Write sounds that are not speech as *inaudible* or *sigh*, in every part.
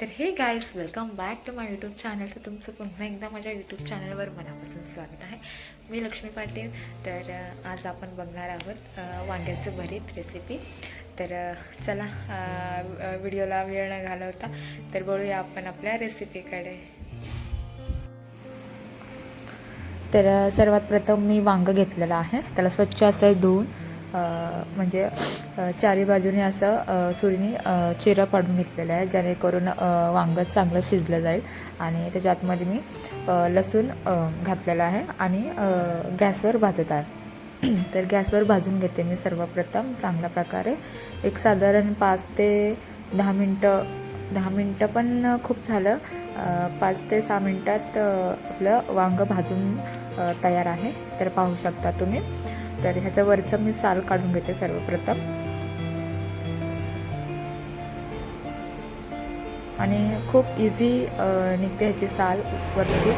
तर हे guys welcome back to my YouTube channel तर तुमचं पुन्हा एकदा माझ्या यूट्यूब चॅनलवर मनापासून स्वागत आहे. मी लक्ष्मी पाटील. तर आज आपण बघणार आहोत वांग्याचं भरीत रेसिपी तर चला व्हिडिओला वेळ न घालवता तर बोलूया आपण आपल्या रेसिपीकडे तर सर्वात प्रथम मी वांगं घेतलेलं आहे. त्याला स्वच्छ असं धुवून म्हणजे चारी बाजूने असं सुरीने चिरा पाडून घेतलेलं आहे जेणेकरून अ, वांगं चांगलं शिजलं जाईल. आणि त्याच्या आतमध्ये मी लसूण घातलेला आहे आणि गॅसवर भाजत आहे. *clears throat* तर गॅसवर भाजून घेते मी सर्वप्रथम. चांगल्या प्रकारे एक साधारण पाच ते दहा मिनटं दहा मिनटं पण खूप झालं. पाच ते सहा मिनटात आपलं वांगं भाजून तयार आहे. तर पाहू शकता तुम्ही. तर ह्याच्यावरचं वरचं मी साल काढून घेते सर्वप्रथम. आणि खूप इझी निघते ह्याची साल वरची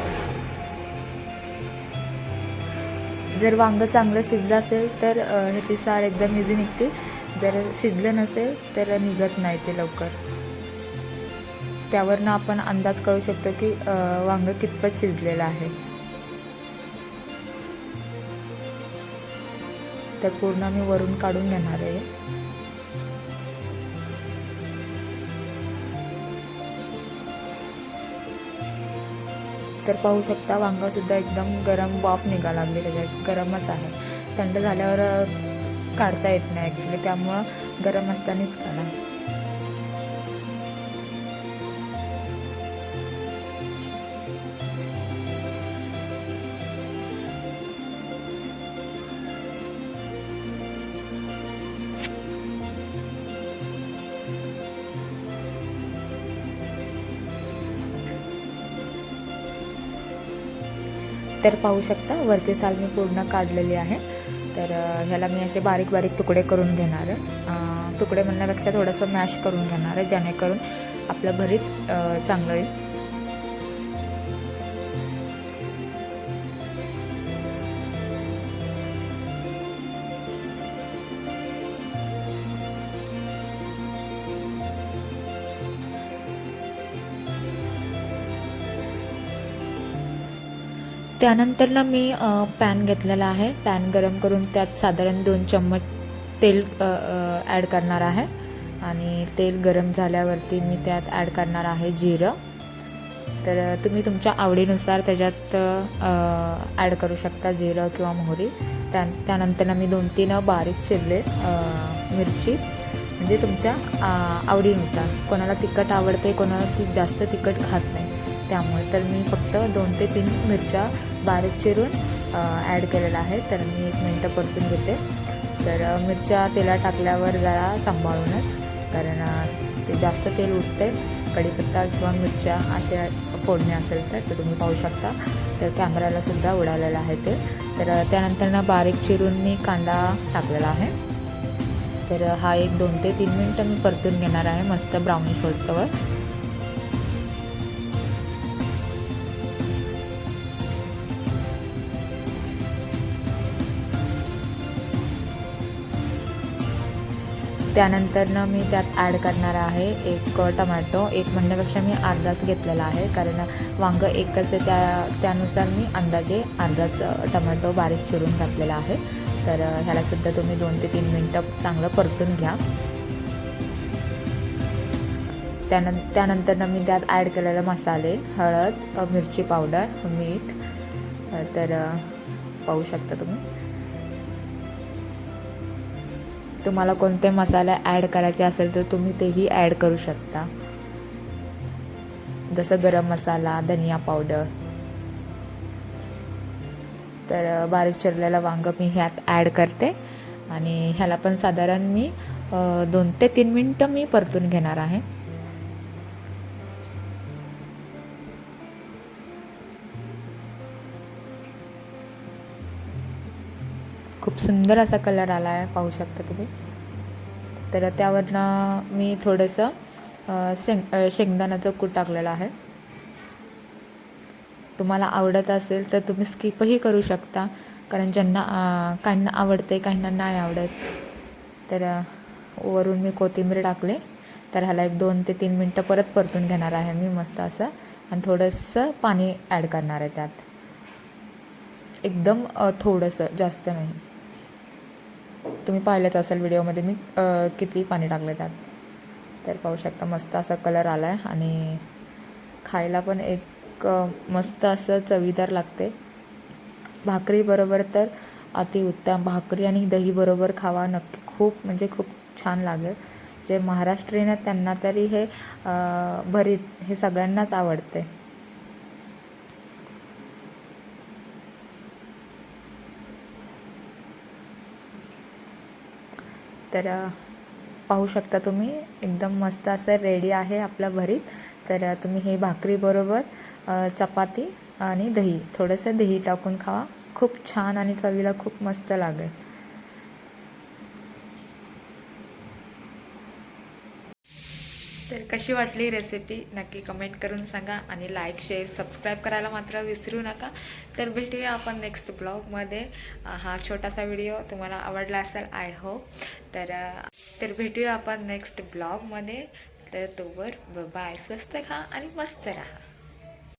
जर वांगं चांगलं शिजलं असेल तर ह्याची साल एकदम इझी निघते. जर शिजलं नसेल तर निघत नाही ते लवकर. त्यावरनं आपण अंदाज करू शकतो की वांगं कितपत शिजलेलं आहे. तर पूर्ण मी वरून काढून घेणार आहे. तर पाहू शकता वांगासुद्धा एकदम गरम वाफ निघा लागले त्याच्यात. गरमच आहे. थंड झाल्यावर काढता येत नाही ॲक्च्युली त्यामुळं गरम असतानाच काढा तर पाहू शकता. वरचे साल मी पूर्ण काढलेली आहे. तर ह्याला मी असे बारीक बारीक तुकडे करून घेणार आहे. तुकडे म्हणण्यापेक्षा थोडंसं मॅश करून घेणार आहे जेणेकरून आपलं भरीत चांगलं येईल. त्यानंतर ना मी पॅन घेतलेला आहे. पॅन गरम करून त्यात साधारण दोन चम्मच तेल ॲड करणार आहे. आणि तेल गरम झाल्यावरती मी त्यात ॲड करणार आहे जिरं. तर तुम्ही तुमच्या आवडीनुसार त्याच्यात ॲड करू शकता जिरं किंवा मोहरी. त्या त्यानंतर ना मी दोन तीन बारीक चिरले मिरची. म्हणजे तुमच्या आवडीनुसार. कोणाला तिखट आवडते कोणाला ती जास्त तिखट खात नाही. त्यामुळे तर मी फक्त दोन ते तीन मिरच्या बारीक चिरून ॲड केलेला आहे. तर मी एक मिनटं परतून घेते. तर मिरच्या तेलात टाकल्यावर जरा सांभाळूनच कारण ते जास्त तेल उठते कढीपत्ता किंवा मिरच्या अशा फोडणे असेल तर ते तुम्ही पाहू शकता. तर कॅमेऱ्यालासुद्धा उडालेलं आहे ते. तर त्यानंतर ना बारीक चिरून मी कांदा टाकलेला आहे. तर हा एक दोन ते तीन मिनटं मी परतून घेणार आहे मस्त ब्राऊनिश होस्तवर. त्यानंतरनं मी त्यात ॲड करणार आहे एक टमॅटो एक म्हणण्यापेक्षा मी अर्धाच घेतलेला आहे कारण वांगं एकच त्या त्यानुसार मी अंदाजे अर्धाच टमॅटो बारीक चिरून घातलेला आहे. तर ह्यालासुद्धा तुम्ही दोन ते तीन मिनटं चांगलं परतून घ्या. त्यानं त्यानंतरनं मी त्यात ॲड केलेले मसाले हळद मिरची पावडर मीठ तर पाहू शकता तुम्ही. तुम्हाला कोणते मसाले ॲड करायचे असेल तर तुम्ही तेही ॲड करू शकता. जसं गरम मसाला धनिया पावडर तर बारीक चिरलेलं वांगं मी ह्यात ॲड करते. आणि ह्याला पण साधारण मी दोन ते तीन मिनटं मी परतून घेणार आहे. खूप सुंदर असा कलर आला आहे पाहू शकता तुम्ही. तर त्यावरनं मी थोडंसं शेंग शेंगदाण्याचं कूट टाकलेलं आहे. तुम्हाला आवडत असेल तर तुम्ही स्किपही करू शकता कारण ज्यांना काहींना आवडते काहींना नाही आवडत. तर वरून मी कोथिंबीर टाकले. तर ह्याला एक दोन ते तीन मिनटं परत परतून घेणार आहे मी मस्त असं. आणि थोडंसं पाणी ॲड करणार आहे त्यात. एकदम थोडंसं जास्त नाही. तुम्ही पाहिलंच असेल व्हिडिओमध्ये मी किती पाणी टाकलं त्यात. तर पाहू शकता मस्त असा कलर आला आहे आणि खायला पण एक मस्त असं चवीदार लागते. भाकरी बरोबर तर अतिउत्तम भाकरी आणि दही बरोबर खावा नक्की खूप म्हणजे खूप छान लागेल. जे महाराष्ट्रीयन आहेत त्यांना तरी हे भरीत हे सगळ्यांनाच आवडते. तर पाहू शकता तुम्ही एकदम मस्त असं रेडी आहे आपलं भरीत. तर तुम्ही हे भाकरीबरोबर चपाती आणि दही थोडंसं दही टाकून खावा. खूप छान आणि चवीला खूप मस्त लागेल. तर कशी वाटली रेसिपी नक्की कमेंट करून सांगा आणि लाईक शेअर सबस्क्राईब करायला मात्र विसरू नका. तर भेटूया आपण नेक्स्ट ब्लॉगमध्ये हा छोटासा व्हिडिओ तुम्हाला आवडला असेल आय होप तर तर भेटूया आपण नेक्स्ट ब्लॉगमध्ये तर तोवर बाय स्वस्त खा आणि मस्त राहा.